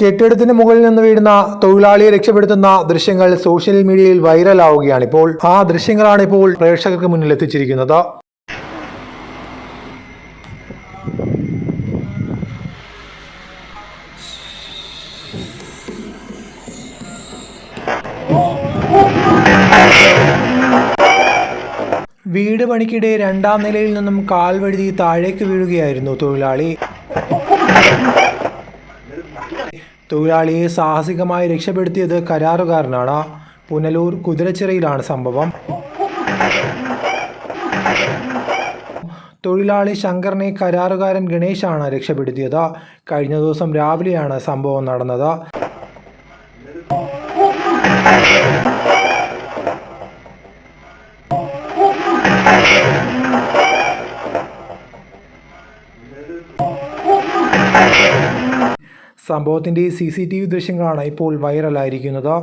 കെട്ടിടത്തിന് മുകളിൽ നിന്ന് വീഴുന്ന തൊഴിലാളിയെ രക്ഷപ്പെടുത്തുന്ന ദൃശ്യങ്ങൾ സോഷ്യൽ മീഡിയയിൽ വൈറലാവുകയാണ് ഇപ്പോൾ. ആ ദൃശ്യങ്ങളാണ് ഇപ്പോൾ പ്രേക്ഷകർക്ക് മുന്നിൽ എത്തിച്ചിരിക്കുന്നത്. വീട് പണിക്കിടെ രണ്ടാം നിലയിൽ നിന്നും കാൽ വഴുതി താഴേക്ക് വീഴുകയായിരുന്നു തൊഴിലാളി. തൊഴിലാളിയെ സാഹസികമായി രക്ഷപ്പെടുത്തിയത് കരാറുകാരനാണ്. പുനലൂർ കുതിരച്ചിറയിലാണ് സംഭവം. തൊഴിലാളി ശങ്കറിനെ കരാറുകാരൻ ഗണേശാണ് രക്ഷപ്പെടുത്തിയത്. കഴിഞ്ഞ ദിവസം രാവിലെയാണ് സംഭവം നടന്നത്. സംഭവത്തിന്റെ സി സി ടി വി ദൃശ്യങ്ങളാണ് ഇപ്പോൾ വൈറലായിരിക്കുന്നത്.